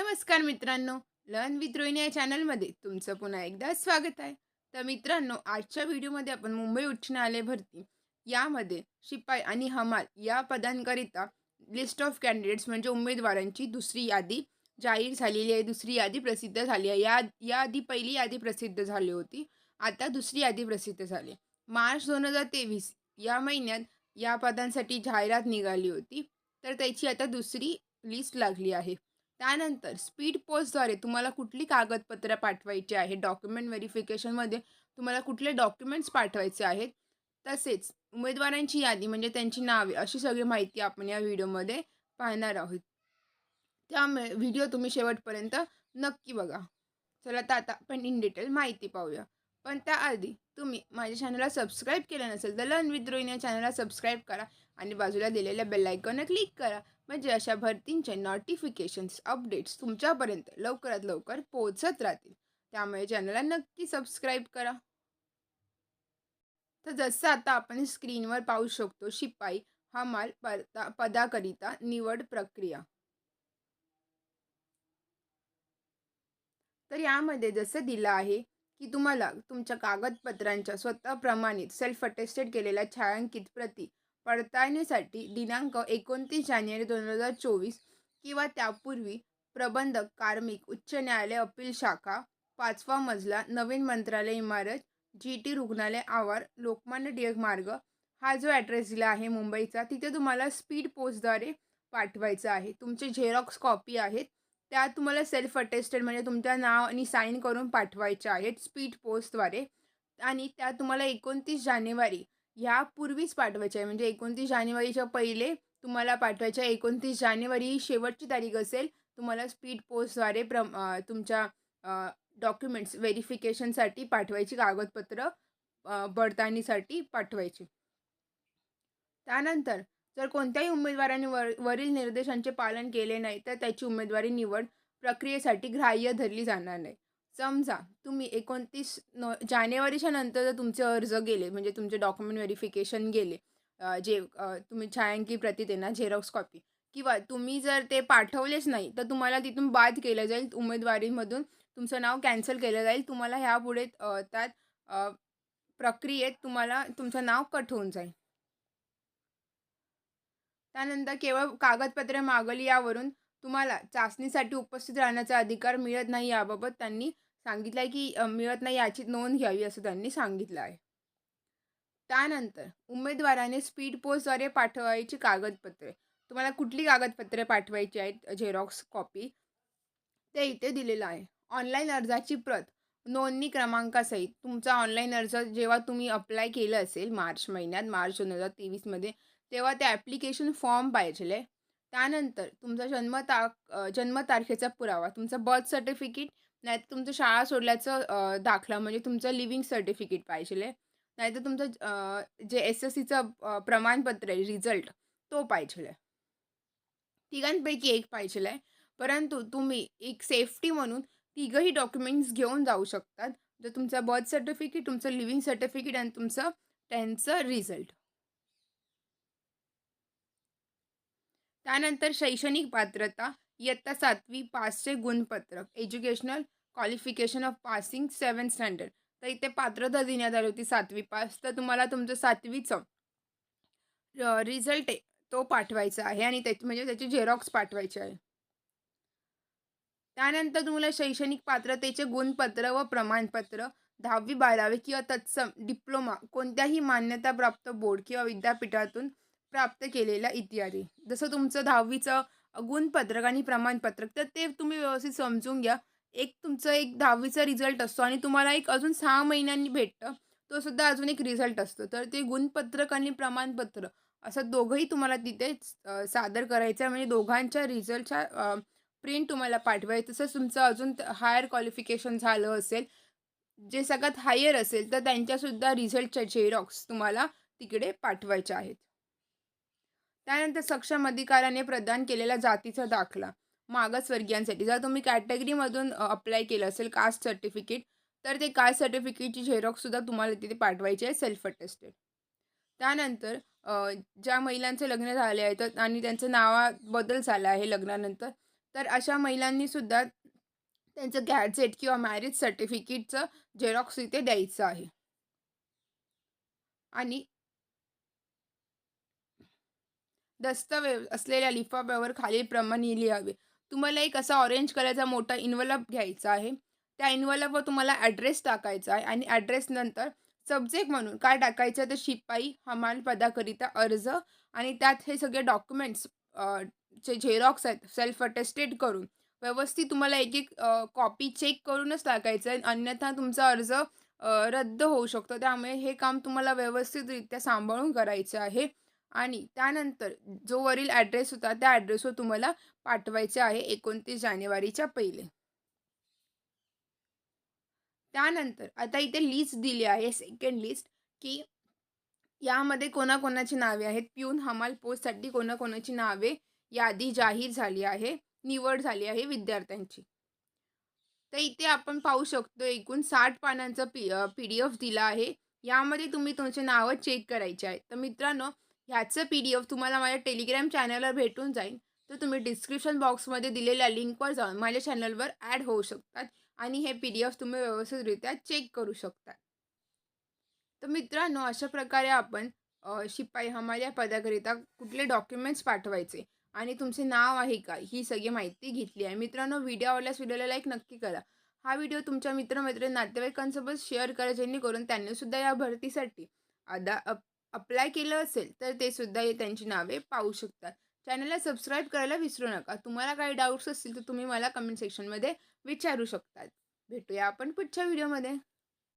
नमस्कार मित्रांनो learn with Rohini या चॅनलमध्ये तुमचं पुन्हा एकदा स्वागत आहे. तर मित्रांनो आजच्या व्हिडिओमध्ये आपण मुंबई उच्च न्यायालय भरती यामध्ये शिपाई आणि हमाल या पदांकरिता लिस्ट ऑफ कॅन्डिडेट्स म्हणजे उमेदवारांची दुसरी यादी जाहीर झालेली आहे. दुसरी यादी प्रसिद्ध झाली आहे. या याआधी पहिली यादी प्रसिद्ध झाली होती. आता दुसरी यादी प्रसिद्ध झाली. मार्च दोन हजार तेवीस या महिन्यात या पदांसाठी जाहिरात निघाली होती. तर त्याची आता दुसरी लिस्ट लागली आहे. त्यानंतर स्पीड पोस्टद्वारे तुम्हाला कुठली कागदपत्रं पाठवायची आहे डॉक्युमेंट व्हेरिफिकेशनमध्ये तुम्हाला कुठले डॉक्युमेंट्स पाठवायचे आहेत? तसेच उमेदवारांची यादी म्हणजे त्यांची नावे अशी सगळी माहिती आपण या व्हिडिओमध्ये पाहणार आहोत. त्यामुळे व्हिडिओ तुम्ही शेवटपर्यंत नक्की बघा. चला तर आता आपण इन डिटेल माहिती पाहूया. पण त्याआधी तुम्ही माझ्या चॅनलला सबस्क्राईब केलं नसेल तर लर्न विथ रोहिणी या चॅनलला सबस्क्राईब करा आणि बाजूला दिलेल्या बेलायकॉनवर क्लिक करा. म्हणजे अशा भरतींचे नोटिफिकेशन्स अपडेट्स तुमच्यापर्यंत लवकरात लवकर पोहोचत राहतील. त्यामुळे चॅनलला नक्की सबस्क्राईब करा. तर जसं आता आपण स्क्रीनवर पाहू शकतो शिपाई हमाल पदा पदाकरिता निवड प्रक्रिया. तर यामध्ये जसं दिलं आहे की तुम्हाला तुमच्या कागदपत्रांच्या स्वतः प्रमाणित सेल्फ अटेस्टेड केलेल्या छायांकित प्रती पडताळणीसाठी दिनांक एकोणतीस जानेवारी दोन हजार चोवीस किंवा त्यापूर्वी प्रबंधक कार्मिक उच्च न्यायालय अपील शाखा पाचवा मजला नवीन मंत्रालय इमारत जी टी रुग्णालय आवार लोकमान्य टिळक मार्ग हा जो ॲड्रेस दिला आहे मुंबईचा तिथे तुम्हाला स्पीड पोस्टद्वारे पाठवायचं आहे. तुमचे झेरॉक्स कॉपी आहेत. त्या तुम्हाला सेल्फ अटेस्टेड म्हणजे तुमच्या नाव आणि साईन करून पाठवायच्या आहेत स्पीड पोस्टद्वारे आणि त्या तुम्हाला एकोणतीस जानेवारी ह्यापूर्वीच पाठवायचे आहे. म्हणजे एकोणतीस जानेवारीच्या पहिले तुम्हाला पाठवायच्या एकोणतीस जानेवारी ही शेवटची तारीख असेल तुम्हाला स्पीड पोस्टद्वारे प्र तुमच्या डॉक्युमेंट्स व्हेरिफिकेशनसाठी पाठवायची कागदपत्र पडताळणीसाठी पाठवायची. त्यानंतर जर कोणत्याही उमेदवाराने वर वरील निर्देशांचे पालन केले नाही तर त्याची उमेदवारी निवड प्रक्रियेसाठी ग्राह्य धरली जाणार नाही. समजा तुम्ही एकोणतीस नो जानेवारीच्या नंतर जर तुमचे अर्ज गेले म्हणजे तुमचे डॉक्युमेंट व्हेरिफिकेशन गेले जे तुम्ही छायांकी प्रती देणार झेरॉक्स कॉपी किंवा तुम्ही जर ते पाठवलेच नाही तर तुम्हाला तिथून बाद केलं जाईल उमेदवारीमधून तुमचं नाव कॅन्सल केलं जाईल तुम्हाला ह्यापुढे त्यात प्रक्रियेत तुम्हाला तुमचं नाव कट होऊन जाईल. त्यानंतर केवळ कागदपत्रे मागली यावरून तुम्हाला चाचणीसाठी उपस्थित राहण्याचा अधिकार मिळत नाही याबाबत त्यांनी सांगितलं आहे की मिळत नाही याची नोंद घ्यावी असं त्यांनी सांगितलं आहे. त्यानंतर उमेदवाराने स्पीड पोस्टद्वारे पाठवायची कागदपत्रे. तुम्हाला कुठली कागदपत्रे पाठवायची आहेत? झेरॉक्स कॉपी ते इथे दिलेलं आहे. ऑनलाईन अर्जाची प्रत नोंदणी क्रमांकासहित. तुमचा ऑनलाईन अर्ज जेव्हा तुम्ही अप्लाय केलं असेल मार्च महिन्यात मार्च दोन हजार तेवीसमध्ये तेव्हा ते ॲप्लिकेशन फॉर्म पाहिजे त्यानंतर तुमचा जन्मता जन्मतारखेचा पुरावा तुमचं बर्थ सर्टिफिकेट नाही तर तुमचं शाळा सोडल्याचं दाखला म्हणजे तुमचं लिव्हिंग सर्टिफिकेट पाहिजे नाहीतर तुमचं जे एस एस सीचं प्रमाणपत्र आहे रिझल्ट तो पाहिजे आहे तिघांपैकी एक पाहिजे आहे परंतु तुम्ही एक सेफ्टी म्हणून तिघंही डॉक्युमेंट्स घेऊन जाऊ शकतात. जर तुमचं बर्थ सर्टिफिकेट तुमचं लिव्हिंग सर्टिफिकेट आणि तुमचं टेन्थचं रिझल्ट त्यानंतर शैक्षणिक पात्रता इयत्ता सातवी पाचशे गुणपत्रक educational qualification of passing seven standard तर इथे पात्रता देण्यात आली होती सातवी पास. तर तुम्हाला तुमचं सातवीचं रिझल्ट आहे तो पाठवायचा आहे आणि त्याची म्हणजे त्याचे झेरॉक्स पाठवायचे आहे. त्यानंतर तुम्हाला शैक्षणिक पात्रतेचे गुणपत्र व प्रमाणपत्र दहावी बारावी किंवा तत्सम डिप्लोमा कोणत्याही मान्यताप्राप्त बोर्ड किंवा विद्यापीठातून प्राप्त केलेला इत्यादी. जसं तुमचं दहावीचं गुणपत्रक आणि प्रमाणपत्रक तर ते तुम्ही व्यवस्थित समजून घ्या. एक तुमचं एक दहावीचा रिझल्ट असतो आणि तुम्हाला एक अजून सहा महिन्यांनी भेटतं तो सुद्धा अजून एक रिझल्ट असतो. तर ते गुणपत्रक आणि प्रमाणपत्र असं दोघंही तुम्हाला तिथे सादर करायचं आहे. म्हणजे दोघांच्या रिझल्टच्या प्रिंट तुम्हाला पाठवायचं. तसंच तुमचं अजून हायर क्वालिफिकेशन झालं असेल जे सगळ्यात हायर असेल तर त्यांच्यासुद्धा रिझल्टच्या झेरॉक्स तुम्हाला तिकडे पाठवायच्या आहेत. त्यानंतर सक्षम अधिकाऱ्याने प्रदान केलेला जातीचा दाखला. मागासवर्गीयांसाठी जर तुम्ही कॅटेगरीमधून अप्लाय केलं असेल कास्ट सर्टिफिकेट तर ते कास्ट सर्टिफिकेटची झेरॉक्ससुद्धा तुम्हाला तिथे पाठवायची आहे सेल्फ अटेस्टेड त्यानंतर ज्या महिलांचे लग्न झाले आहे तर आणि त्यांचं नावा बदल झाला आहे लग्नानंतर तर अशा महिलांनीसुद्धा त्यांचं गॅजेट किंवा मॅरेज सर्टिफिकेटचं झेरॉक्स इथे द्यायचं आहे. आणि दस्तऐवज असलेल्या लिफाफ्यावर खालीलप्रमाणे लिहावे. तुम्हाला एक असा ऑरेंज कलरचा मोठा इन्व्हलप घ्यायचा आहे. त्या इन्व्हलपवर तुम्हाला ॲड्रेस टाकायचा आहे आणि ॲड्रेसनंतर सब्जेक्ट म्हणून काय टाकायचं तर शिपाई हमाल पदाकरिता अर्ज आणि त्यात हे सगळे डॉक्युमेंट्स चे झेरॉक्स आहेत सेल्फ अटेस्टेड करून व्यवस्थित तुम्हाला एक एक कॉपी चेक करूनच टाकायचं आहे अन्यथा तुमचा अर्ज रद्द होऊ शकतो त्यामुळे हे काम तुम्हाला व्यवस्थितरित्या सांभाळून करायचं आहे आणि त्यानंतर जो वरील ॲड्रेस होता त्या ॲड्रेसवर तुम्हाला पाठवायचे आहे एकोणतीस जानेवारीच्या पहिले. त्यानंतर आता इथे लिस्ट दिली आहे सेकंड लिस्ट की यामध्ये कोणाकोणाची नावे आहेत? पिऊन हमाल पोस्टसाठी कोणाकोणाची नावे? यादी जाहीर झाली आहे निवड झाली आहे विद्यार्थ्यांची. तर इथे आपण पाहू शकतो एकूण साठ पानांचा पी पी डी एफ दिला आहे. यामध्ये तुम्ही तुमचे नावं चेक करायचे आहेत. तर मित्रांनो ह्याचं पी डी एफ तुम्हाला माझ्या टेलिग्राम चॅनलवर भेटून जाईल. तर तुम्ही डिस्क्रिप्शन बॉक्समध्ये दिलेल्या लिंकवर जाऊन माझ्या चॅनलवर ॲड होऊ शकतात. आणि हे पी डी एफ तुम्ही व्यवस्थितरित्या चेक करू शकता तर मित्रांनो अशा प्रकारे आपण शिपाई हमाल या पदाकरिता कुठले डॉक्युमेंट्स पाठवायचे आणि तुमचे नाव आहे का ही सगळी माहिती घेतली आहे. मित्रांनो व्हिडिओ आवडल्यास व्हिडिओला लाईक नक्की करा. हा व्हिडिओ तुमच्या मित्रमैत्रिणी नातेवाईकांसोबत शेअर करा जेणेकरून त्यांनीसुद्धा या भरतीसाठी आदा अप अप्लाय केलं असेल तर ते सुद्धा त्यांची नावे पाहू शकतात. चॅनलला सबस्क्राईब करायला विसरू नका. तुम्हाला काही डाऊट्स असतील तर तुम्ही मला कमेंट सेक्शनमध्ये विचारू शकतात. भेटूया आपण पुढच्या व्हिडिओमध्ये